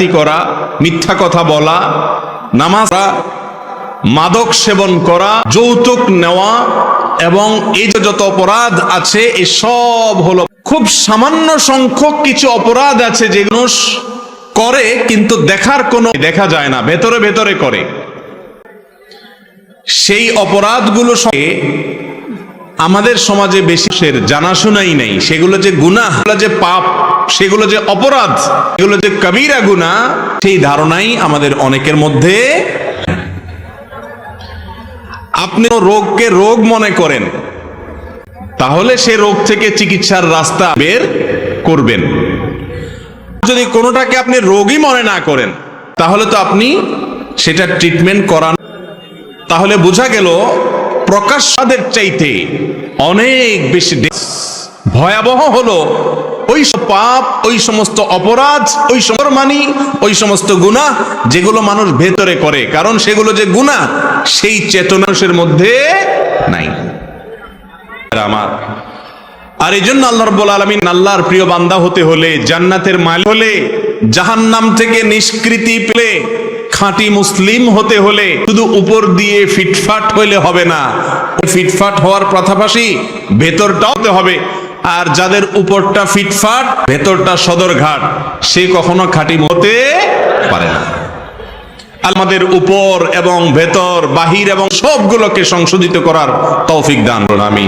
ডাকাতি করা, মিথ্যা কথা বলা, নামাজ মাদক সেবন করা, যৌতুক নেওয়া এবং এই যে যত অপরাধ আছে এই সব হলো খুব সামান্য সংখ্যক কিছু অপরাধ আছে যেগুলো করে, কিন্তু দেখার কোনো দেখা যায় না, ভেতরে ভেতরে করে। সেই অপরাধগুলো সঙ্গে আমাদের সমাজে বেশি সের জানাশোনাই নেই। সেগুলো যে গুনাহ যে পাপ, সেগুলো যে অপরাধ, সেগুলো যে কবিরা গুনাহ, সেই ধারণাই আমাদের অনেকের মধ্যে আপনি রোগকে রোগ মনে করেন, তাহলে সে রোগ থেকে চিকিৎসার রাস্তা বের করবেন। যদি কোনোটাকে আপনি রোগই মনে না করেন, তাহলে তো আপনি সেটা ট্রিটমেন্ট করান। তাহলে বোঝা গেল প্রকাশদের চাইতে অনেক বেশি ভয়াবহ হলো ওই সব পাপ, ওই সমস্ত অপরাধ, ওই সমরমানি ওই সমস্ত গুনাহ যেগুলো মানুষ ভেতরে করে। কারণ সেগুলো যে গুনাহ, সেই চেতনাশের মধ্যে নাই। আমার। আর এই জন্য আল্লাহ রব্বুল আলমিন আল্লাহর প্রিয় বান্দা হতে হলে, জান্নাতের মাল হলে, জাহান্নাম থেকে নিষ্কৃতি পেলে খাঁটি মুসলিম হতে হলে শুধু উপর দিয়ে ফিটফাট হইলে হবে না। ফিটফাট হওয়ার পাশাপাশি ভেতরটাও হবে। আর যাদের উপরটা ফিটফাট, ভেতরটা সদরঘাট, সে কখনো খাঁটি হতে পারে না। আমাদের উপর এবং ভেতর, বাহির এবং সবগুলোকে সংশোধিত করার তৌফিক দান করুন আমি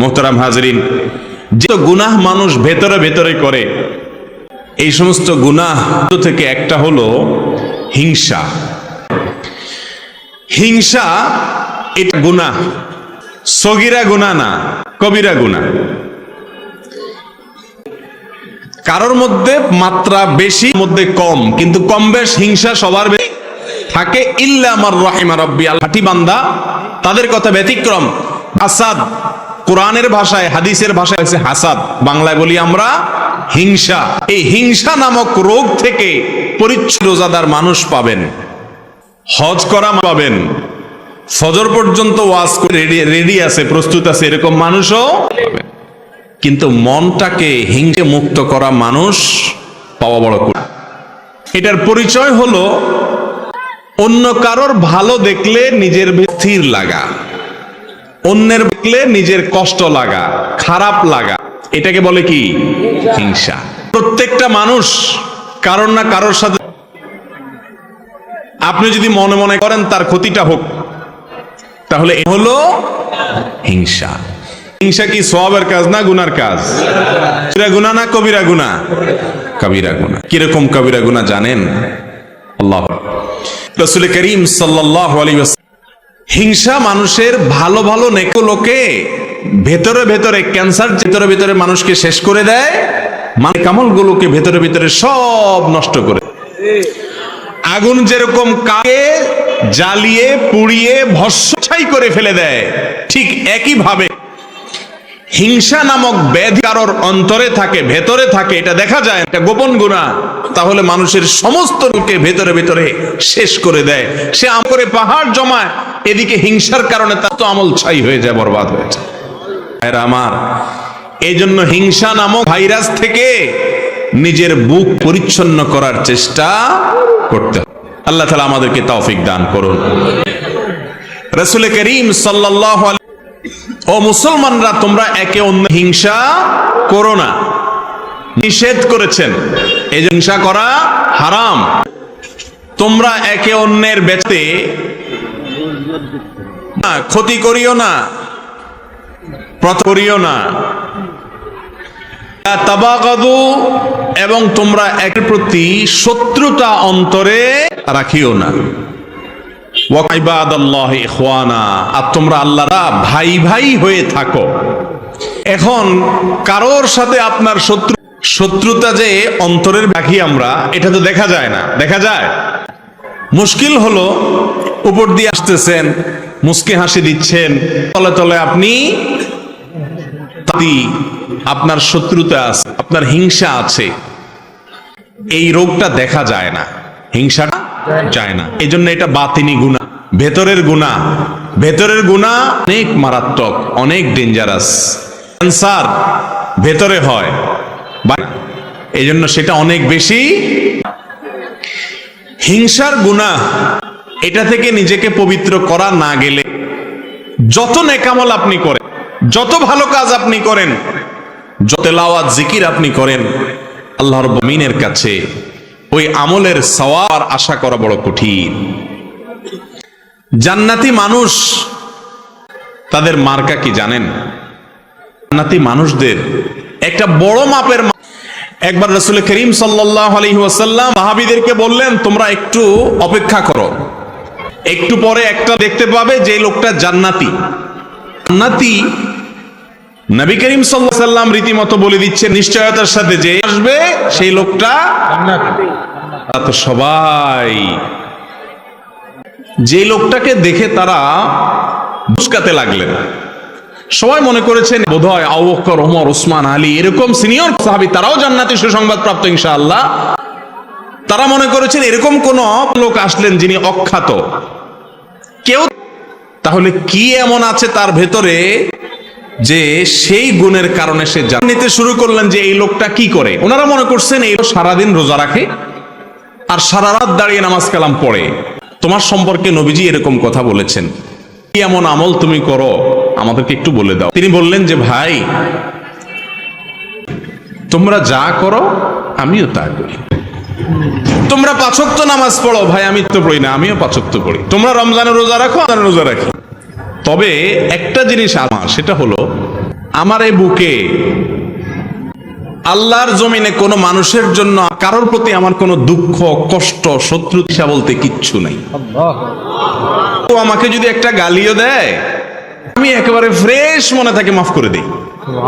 মোহতারাম হাজরিন, যে গুনাহ মানুষ ভেতরে ভেতরে করে, এই সমস্ত গুনাহ থেকে একটা হলো হিংসা। হিংসা এটা গুনাহ সগিরা গুনাহ না, কবিরা গুনাহ কারোর মধ্যে মাত্রা বেশি মধ্যে কম, কিন্তু কম বেশ হিংসা সবার থাকে। ইল্লা আমার রাহিমা রব্বি আল বান্দা, তাদের কথা ব্যতিক্রম। হাসাদ, কোরআনের ভাষায়, হাদিসের ভাষায় হচ্ছে হাসাদ। বাংলায় বলি আমরা হিংসা। এই হিংসা নামক রোগ থেকে পরিচ্ছন্ন রোজাদার মানুষ পাবেন। হজ করা পাবেন। ফজর পর্যন্ত ওয়াজ করে রেডি আছে, প্রস্তুত আছে, এরকম মানুষও কিন্তু মনটাকে হিংসে মুক্ত করা মানুষ পাওয়া বড় কঠিন। এটার পরিচয় হলো, অন্য কারোর ভালো দেখলে নিজের স্থির লাগা। অন্যের দেখলে নিজের কষ্ট লাগা, খারাপ লাগা। এটাকে বলে কি? হিংসা। প্রত্যেকটা মানুষ কারোর না কারোর সাথে আপনি যদি মনে মনে করেন তার ক্ষতিটা হোক তাহলে এ হলো হিংসা। হিংসা কি সবের কাজ না গুনার কাজ? কবিরা গুনা না কবিরা গুনা কবিরা গুনা কীরকম কবিরা গুনা জানেন? আল্লাহ। রসুল করিম সাল্লাহ আলী হিংসা মানুষের ভালো ভালো নেকো লোকে ভেতরে ভেতরে ক্যান্সার ভেতরে ভেতরে মানুষকে শেষ করে দেয় মানে কামলগুলোকে ভেতরে ভেতরে সব নষ্ট করে আগুন যেরকম কাকে জ্বালিয়ে, পুড়িয়ে, ভস্মছাই করে ফেলে দেয়, ঠিক একই ভাবে হিংসা নামক ব্যাধি কারোর অন্তরে থাকে, ভেতরে থাকে, এটা দেখা যায় এটা গোপন গুণা। তাহলে মানুষের সমস্ত লোককে ভেতরে ভেতরে শেষ করে দেয়। সে আম করে পাহাড় জমায় এদিকে হিংসার কারণে তার তো আমল ছাই হয়ে যায়, বরবাদ হয়ে যায়। আমার এই জন্য হিংসা নামক ভাইরাস থেকে নিজের বুক পরিচ্ছন্ন করার চেষ্টা করতে আল্লাহ তালা আমাদেরকে তৌফিক দান করুন। রসুল করিম সাল্লাহ ও মুসলমানরা তোমরা একে অন্য হিংসা করো না। নিষেধ করেছেন, এই হিংসা করা হারাম। তোমরা একে অন্যের বেচতে না, ক্ষতি করিও না করিও না। তাবাগাদু, এবং তোমরা একের প্রতি শত্রুতা অন্তরে রাখিও না। আর তোমরা আল্লাহরা ভাই ভাই হয়ে থাকো। এখন কারোর সাথে আপনার শত্রু, শত্রুতা যে অন্তরের রাখি আমরা, এটা তো দেখা যায় না। দেখা যায়? মুশকিল হলো উপর দিয়ে আসতেছেন, মুসকে হাসি দিচ্ছেন। তলে তলে আপনি আপনার শত্রুতা আছে, আপনার হিংসা আছে। এই রোগটা দেখা যায় না হিংসাটা যায় না। এই জন্য এটা বাতিনি গুণা ভেতরের গুণা ভেতরের গুণা অনেক মারাত্মক, অনেক ডেঞ্জারাস ক্যান্সার ভেতরে হয় এই জন্য সেটা অনেক বেশি। হিংসার গুণা এটা থেকে নিজেকে পবিত্র করা না গেলে যত নেকামল আপনি করেন, যত ভালো কাজ আপনি করেন, যত লাওয়াত জিকির আপনি করেন, আল্লাহর বমিনের কাছে ওই আমলের সওয়ার আশা করা বড় কঠিন। জান্নাতি মানুষ তাদের মার্কা কি জানেন? জান্নাতি মানুষদের একটা বড় মাপের একবার রসুল করিম সাল্লাহ আলহি ওয়াসাল্লাম সাহাবিদেরকে বললেন, তোমরা একটু অপেক্ষা করো। একটু পরে একটা দেখতে পাবে যে লোকটা জান্নাতি। জান্নাতি নবী করিম সাল্লাম রীতিমতো বলে দিচ্ছে নিশ্চয়তার সাথে যে আসবে সেই লোকটা তো সবাই। যে লোকটাকে দেখে তারা মুস্কাতে লাগলেন। সবাই মনে করেছেন, বোধহয় আবুবকর ওমর, ওসমান, আলী এরকম সিনিয়র সাহাবী, তারাও জান্নাতি সুসংবাদ প্রাপ্ত ইনশাআল্লাহ। তারা মনে করেছেন এরকম কোন লোক আসলেন যিনি অখ্যাত। কেউ তাহলে কি এমন আছে তার ভেতরে যে সেই গুণের কারণে সে জানিতে শুরু করলেন যে এই লোকটা কি করে? ওনারা মনে করছেন এই সারাদিন রোজা রাখে আর সারা রাত দাঁড়িয়ে নামাজ কালাম পড়ে। তোমার সম্পর্কে নবীজি এরকম কথা বলেছেন। কি এমন আমল তুমি করো? আমাদেরকে একটু বলে দাও। তিনি বললেন যে, ভাই, তোমরা যা করো, আমিও তা করি। তোমরা পাচক্ত নামাজ পড়ো। ভাই, আমি তো পড়ি না, আমিও পাচক্ত পড়ি। তোমরা রমজানের রোজা রাখো আমি রোজা রাখি। তবে একটা জিনিস আমার, সেটা হলো, আমার এই বুকে আল্লাহর জমিনে কোনো মানুষের জন্য, কারোর প্রতি আমার কোনো দুঃখ, কষ্ট শত্রুতা বলতে কিচ্ছু নাই। আমাকে যদি একটা গালিও দেয়, আমি একেবারে ফ্রেশ মনে থাকে, মাফ করে দিই।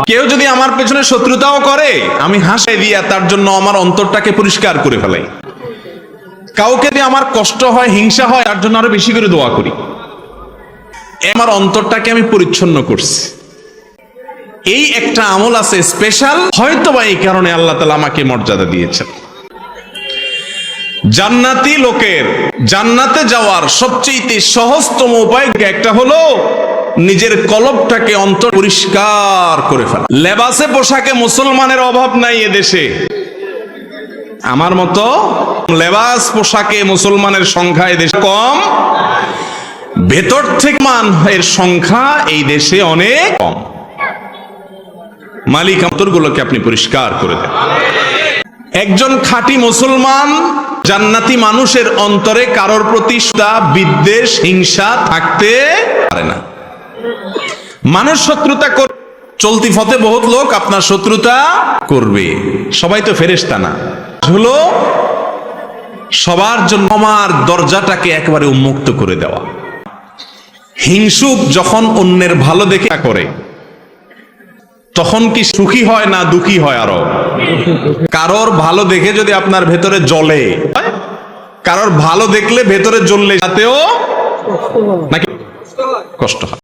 কেউ যদি আমার পেছনে শত্রুতাও করে, আমি হাসাই দিয়া তার জন্য আমার অন্তরটাকে পরিষ্কার করে ফেলাই। কাউকে যদি আমার কষ্ট হয়, হিংসা হয়, তার জন্য আরও বেশি করে দোয়া করি। আমার অন্তরটাকে আমি পরিচ্ছন্ন করছি। এই একটা আমল আছে স্পেশাল হয়তো বা এই কারণে আল্লাহ তালা আমাকে মর্যাদা দিয়েছেন। জান্নাতি লোকের জান্নাতে যাওয়ার সবচেয়ে সহজতম উপায় একটা হলো নিজের কলবটাকে অন্তর পরিষ্কার করে ফেলা। লেবাসে পোশাকে মুসলমানের অভাব নাই এদেশে। আমার মতো লেবাস পোশাকে মুসলমানের সংখ্যা এদেশে কম। ভেতর থেকে মান এর সংখ্যা এই দেশে অনেক কম। মালিক, অন্তরগুলোকে আপনি পরিষ্কার করে দেন। একজন খাঁটি মুসলমান জান্নাতি মানুষের অন্তরে কারোর প্রতি বিদ্বেষ, হিংসা থাকতে পারে না। মানুষ শত্রুতা কর চলতি ফতে বহুত লোক আপনার শত্রুতা করবে। সবাই তো ফেরেশতা না। হলো সবার জন্য আমার দরজাটাকে একেবারে উন্মুক্ত করে দেওয়া। হিংসুক যখন অন্যের ভালো দেখে করে, তখন কি সুখী হয় না দুঃখী হয় আরও? কারোর ভালো দেখে যদি আপনার ভেতরে জ্বলে, কারোর ভালো দেখলে ভেতরে জ্বললে তাতেও নাকি কষ্ট হয়।